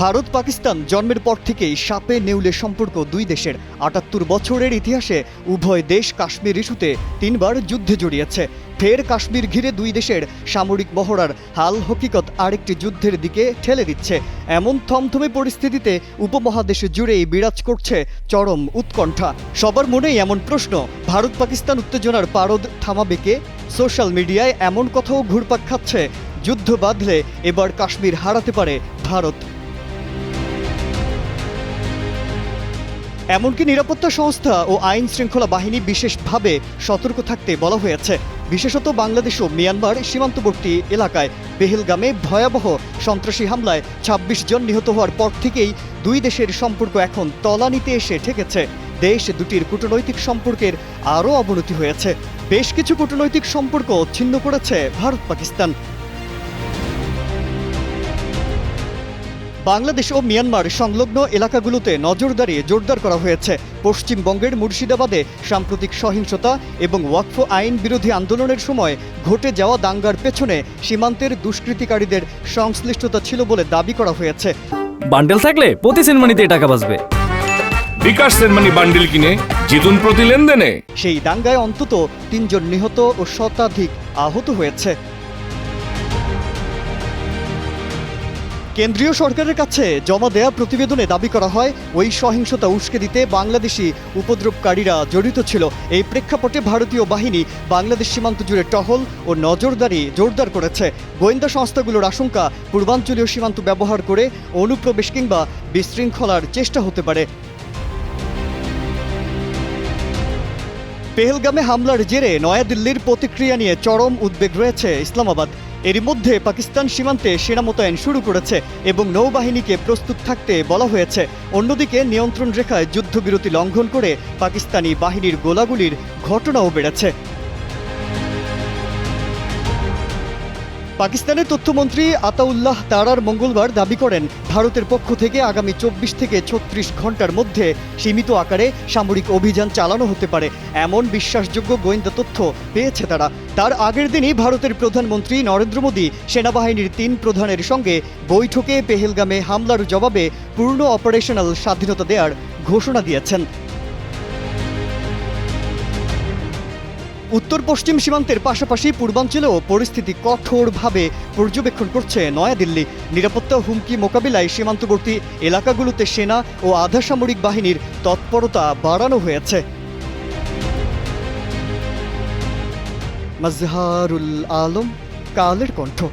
ভারত পাকিস্তান জন্মের পর থেকেই সাপে নেউলে সম্পর্ক দুই দেশের। আটাত্তর বছরের ইতিহাসে উভয় দেশ কাশ্মীর ইস্যুতে তিনবার যুদ্ধে জড়িয়েছে। ফের কাশ্মীর ঘিরে দুই দেশের সামরিক মহড়ার হাল হকিকত আরেকটি যুদ্ধের দিকে ঠেলে দিচ্ছে। এমন থমথমে পরিস্থিতিতে উপমহাদেশ জুড়েই বিরাজ করছে চরম উৎকণ্ঠা। সবার মনেই এমন প্রশ্ন, ভারত পাকিস্তান উত্তেজনার পারদ থামাবে কে? সোশ্যাল মিডিয়ায় এমন কথাও ঘুরপাক খাচ্ছে, যুদ্ধ বাঁধলে এবার কাশ্মীর হারাতে পারে ভারত। এমনকি নিরাপত্তা সংস্থা ও আইন শৃঙ্খলা বাহিনী বিশেষভাবে সতর্ক থাকতে বলা হয়েছে। বিশেষত বাংলাদেশ ও মিয়ানমার সীমান্তবর্তী এলাকায় পেহেলগামে ভয়াবহ সন্ত্রাসী হামলায় ২৬ জন নিহত হওয়ার পর থেকেই দুই দেশের সম্পর্ক এখন তলানিতে এসে ঠেকেছে। দেশ দুটির কূটনৈতিক সম্পর্কের আরও অবনতি হয়েছে। বেশ কিছু কূটনৈতিক সম্পর্ক ছিন্ন করেছে ভারত পাকিস্তান বাংলাদেশ ও মিয়ানমার সংলগ্ন এলাকাগুলোতে নজরদারি জোরদার করা হয়েছে। পশ্চিমবঙ্গের মুর্শিদাবাদে সাম্প্রতিক সহিংসতা এবং ওয়াকফ আইন বিরোধী আন্দোলনের সময় ঘটে যাওয়া দাঙ্গার পেছনে সীমান্তের দুষ্কৃতিকারীদের সংশ্লিষ্টতা ছিল বলে দাবি করা হয়েছে। বান্ডেল থাকলে প্রতি সেনমানিতে টাকা বাঁচবে। বিকাশ সেনমানি বান্ডিল কিনে জিতুন প্রতি লেনদেনে। সেই দাঙ্গায় অন্তত তিনজন নিহত ও শতাধিক আহত হয়েছে। কেন্দ্রীয় সরকারের কাছে জমা দেয়া প্রতিবেদনে দাবি করা হয়, ওই সহিংসতা উস্কে দিতে বাংলাদেশি উপদ্রবকারীরা জড়িত ছিল। এই প্রেক্ষাপটে ভারতীয় বাহিনী বাংলাদেশ সীমান্ত জুড়ে টহল ও নজরদারি জোরদার করেছে। গোয়েন্দা সংস্থাগুলোর আশঙ্কা, পূর্বাঞ্চলীয় সীমান্ত ব্যবহার করে অনুপ্রবেশ কিংবা বিশৃঙ্খলার চেষ্টা হতে পারে। পেহেলগামে হামলার জেরে নয়াদিল্লির প্রতিক্রিয়া নিয়ে চরম উদ্বেগ রয়েছে ইসলামাবাদ। এরই মধ্যে পাকিস্তান সীমান্তে সেনা মোতায়েন শুরু করেছে এবং নৌবাহিনীকে প্রস্তুত থাকতে বলা হয়েছে। অন্যদিকে নিয়ন্ত্রণ রেখায় যুদ্ধবিরতি লঙ্ঘন করে পাকিস্তানি বাহিনীর গোলাগুলির ঘটনাও বেড়েছে। পাকিস্তানের তথ্যমন্ত্রী আতাউল্লাহ তারার মঙ্গলবার দাবি করেন, ভারতের পক্ষ থেকে আগামী চব্বিশ থেকে ছত্রিশ ঘণ্টার মধ্যে সীমিত আকারে সামরিক অভিযান চালানো হতে পারে। এমন বিশ্বাসযোগ্য গোয়েন্দা তথ্য পেয়েছে তারা। তার আগের দিনই ভারতের প্রধানমন্ত্রী নরেন্দ্র মোদী সেনাবাহিনীর তিন প্রধানের সঙ্গে বৈঠকে পেহেলগামে হামলার জবাবে পূর্ণ অপারেশনাল স্বাধীনতা দেওয়ার ঘোষণা দিয়েছেন। উত্তর পশ্চিম সীমান্তের পাশাপাশি পূর্বাঞ্চলেও পরিস্থিতি কঠোরভাবে পর্যবেক্ষণ করছে নয়াদিল্লি। নিরাপত্তা হুমকি মোকাবিলায় সীমান্তবর্তী এলাকাগুলোতে সেনা ও আধা সামরিক বাহিনীর তৎপরতা বাড়ানো হয়েছে। মাজহারুল আলম, কালের কণ্ঠ।